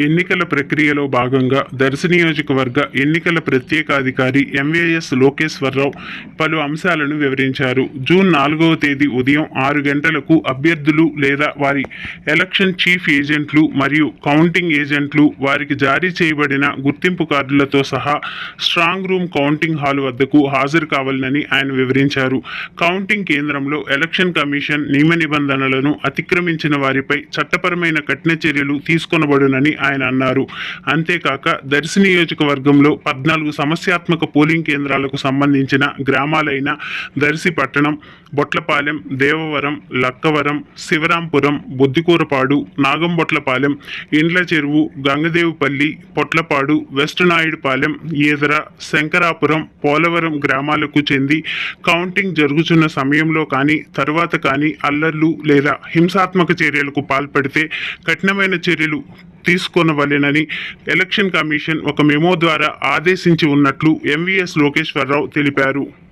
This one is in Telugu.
ఎన్నికల ప్రక్రియలో భాగంగా దర్శి నియోజకవర్గ ఎన్నికల ప్రత్యేకాధికారి ఎంవీఎస్ లోకేశ్వరరావు పలు అంశాలను వివరించారు. జూన్ నాలుగవ తేదీ ఉదయం ఆరు గంటలకు అభ్యర్థులు లేదా వారి ఎలక్షన్ చీఫ్ ఏజెంట్లు మరియు కౌంటింగ్ ఏజెంట్లు వారికి జారీ చేయబడిన గుర్తింపు కార్డులతో సహా స్ట్రాంగ్ రూమ్ కౌంటింగ్ హాల్ వద్దకు హాజరు కావాలని ఆయన వివరించారు. కౌంటింగ్ కేంద్రంలో ఎలక్షన్ కమిషన్ నియమ నిబంధనలను అతిక్రమించిన వారిపై చట్టపరమైన కఠిన చర్యలు తీసుకొనబడునని ఆయన అన్నారు. అంతేకాక దర్శి నియోజకవర్గంలో పద్నాలుగు సమస్యాత్మక పోలింగ్ కేంద్రాలకు సంబంధించిన గ్రామాలైన దర్శి పట్టణం బొట్లపాలెం దేవవరం లక్కవరం శివరాంపురం బొద్దికూరపాడు నాగంబొట్లపాలెం ఇండ్ల చెరువు గంగదేవుపల్లి పొట్లపాడు వెస్ట్ నాయుడుపాలెం ఈదర శంకరాపురం పోలవరం గ్రామాలకు చెంది కౌంటింగ్ జరుగుతున్న సమయంలో కానీ తరువాత కానీ అల్లర్లు లేదా హింసాత్మక చర్యలకు పాల్పడితే కఠినమైన చర్యలు తీసుకొనవలెనని ఎలక్షన్ కమిషన్ ఒక మెమో ద్వారా ఆదేశించి ఉన్నట్లు ఎంవీఎస్ లోకేశ్వరరావు తెలిపారు.